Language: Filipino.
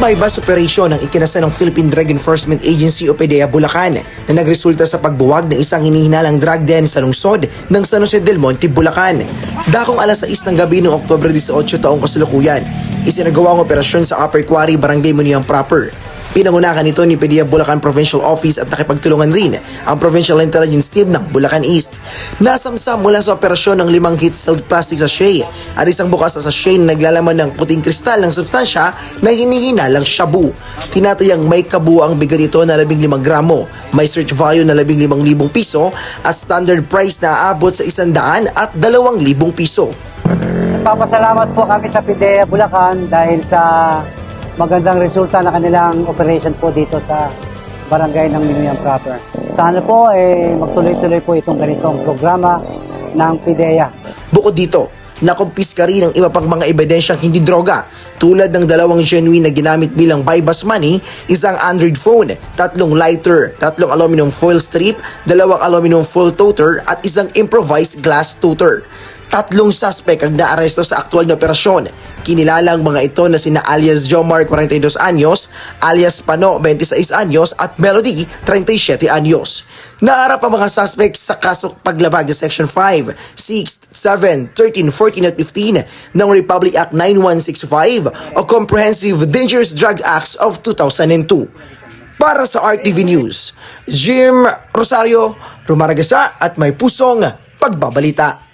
bypass operation ang ikinasa ng Philippine Drug Enforcement Agency o PDEA Bulacan na nagresulta sa pagbuwag ng isang hinihinalang drug den sa lungsod ng San Jose del Monte, Bulacan. Dakong alas 6 ng gabi noong Oktober 18 taong kasalukuyan, isinagawa ang operasyon sa Upper Quarry, Barangay Muniang Proper. Pinangunakan ito ni PDEA Bulacan Provincial Office at nakipagtulungan rin ang Provincial Intelligence Team ng Bulacan East. Nasamsam mula sa operasyon ng limang heat sealed plastic sachet at isang bukas na sachet na naglalaman ng puting kristal ng substansya na hinihinalang shabu. Tinatayang may kabuang bigat ito na 15 gramo, may search value na 15,000 piso at standard price na aabot sa 100 at 2,000 piso. Nagpapasalamat po kami sa PIDEA Bulacan dahil sa magandang resulta na kanilang operation po dito sa barangay ng Minuyang Proper. Sana po eh, magtuloy-tuloy po itong ganitong programa ng PIDEA. Bukod dito, nakumpiska rin ang iba pang mga ebidensyang hindi droga tulad ng dalawang genuine na ginamit bilang bypass money, isang Android phone, tatlong lighter, tatlong aluminum foil strip, dalawang aluminum foil toter at isang improvised glass toter. Tatlong suspect ang naaresto sa aktual na operasyon. Kinilala ang mga ito na sina alias Jomar 42 anyos, alias Pano 26 anyos at Melody 37 anyos. Naharap ang mga suspect sa kaso paglabag sa Section 5, 6, 7, 13, 14 at 15 ng Republic Act 9165 o Comprehensive Dangerous Drug Acts of 2002. Para sa RTV News, Jim Rosario, Rumaragasa at may pusong pagbabalita.